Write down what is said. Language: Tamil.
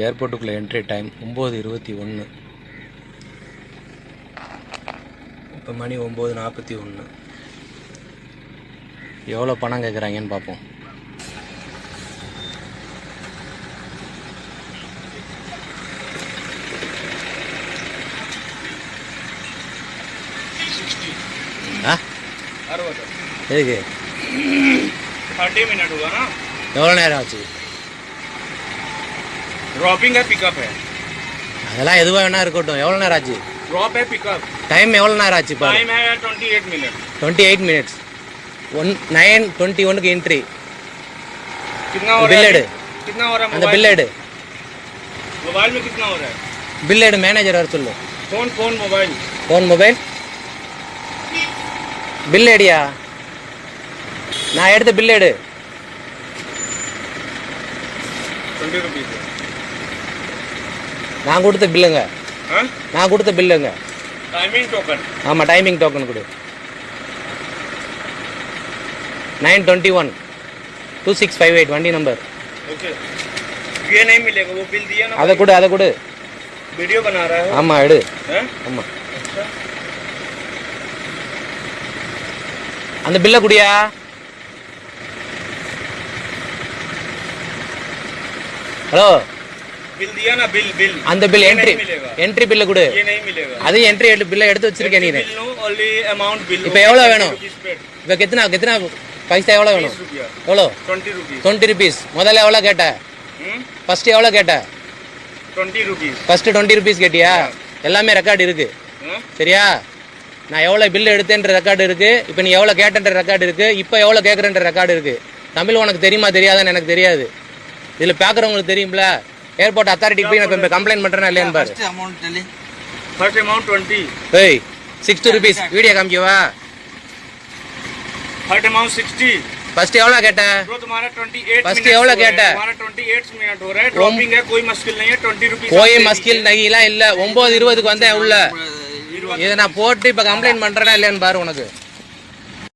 ஏர்போர்ட்டுக்குள்ளே என்ட்ரி டைம் ஒம்பது இருபத்தி ஒன்று இப்போ மணி ஒம்பது நாற்பத்தி ஒன்று எவ்வளோ பணம் கேட்குறாங்கன்னு பார்ப்போம் எதுக்கு? எவ்வளோ நேரம் ஆச்சு? ड्रॉपिंग है पिकअप है அதெல்லாம் எதுவாக வேணா இருக்கட்டும் எவ்வளோ நேரம் ஆச்சு ड्रॉप है पिकअप டைம் எவ்வளோ நேரம் ஆச்சு பாரு टाइम है twenty eight minute twenty eight minutes one nine twenty ஒனுக்கு என்ட்ரி कितना हो रहा बिल है एड। कितना हो रहा है அந்த मोबाइल பில் எடு मोबाइल में कितना हो रहा है பில் எடு மேனேஜர் வர சொல்லு phone phone mobile phone mobile bill எடியா நான் எடுத்த பில் எடு ट्वेंटी रुपीज நான் கொடுத்த பில்லுங்க हाँ நான் கொடுத்த பில்லுங்க टाइमिंग टोकन ஆமாம் டைமிங் டோக்கன் கொடு nine twenty one two six five eight வண்டி நம்பர் ओके ये नहीं मिलेगा वो बिल दिया ना அதை கொடு அதை கொடு वीडियो बना रहा है ஆமாம் எடு हैं? ஆமாம் अच्छा அந்த பில்லை குடியா ஹலோ बिल दिया ना बिल बिल அந்த பில் ये என்ட்ரி नहीं मिलेगा என்ட்ரி பில்லை கொடு ये नहीं मिलेगा அது என்ட்ரி பில்லை எடுத்து வச்சிருக்கேன் நீ bill no only amount bill இப்போ எவ்வளோ வேணும் இப்போ கெத்தனா கெத்தனா பைசா எவ்வளோ வேணும் बीस रुपया எவ்வளோ ट्वेंटी रुपीज டுவெண்ட்டி ருபீஸ் முதல்ல எவ்வளோ கேட்ட ஃபர்ஸ்ட் எவ்வளோ கேட்ட twenty rupees first twenty rupees கேட்டியா எல்லாமே ரெக்கார்டு இருக்கு சரியா நான் எவ்வளோ பில் எடுத்தேன்ற ரெக்கார்டு இருக்கு இப்போ நீ எவ்வளோ கேட்டன்ற ரெக்கார்டு இருக்கு இப்போ எவ்வளோ கேட்குறன்ற ரெக்கார்டு இருக்கு தமிழ் உனக்கு தெரியுமா தெரியாதான்னு எனக்கு தெரியாது இதில் பார்க்குறவங்களுக்கு தெரியும்ல ஏர்போர்ட் அத்தாரிட்டிக்கு போய் நான் இப்போ கம்ப்ளைண்ட் பண்ணுறேன்னா இல்லையான்னு பாரு फर्स्ट अमाउंट ट्वेंटी ஏய் sixty rupees video காமிக்கவா third amount sixty first எவ்வளோ கேட்டேன் ब्रो तुम्हारा ट्वेंटी एट First एवढा क्या है? हमारा ट्वेंटी एट मिनट हो रहा है ड्रॉपिंग है कोई मुश्किल नहीं है ट्वेंटी रुपीज கோயை மஸ்கில் நகிலாம் இல்லை ஒம்பது இருபதுக்கு வந்தேன் உள்ள இதை நான் போட்டு இப்போ கம்ப்ளைண்ட் பண்ணுறேன்னா இல்லையான்னு பாரு உனக்கு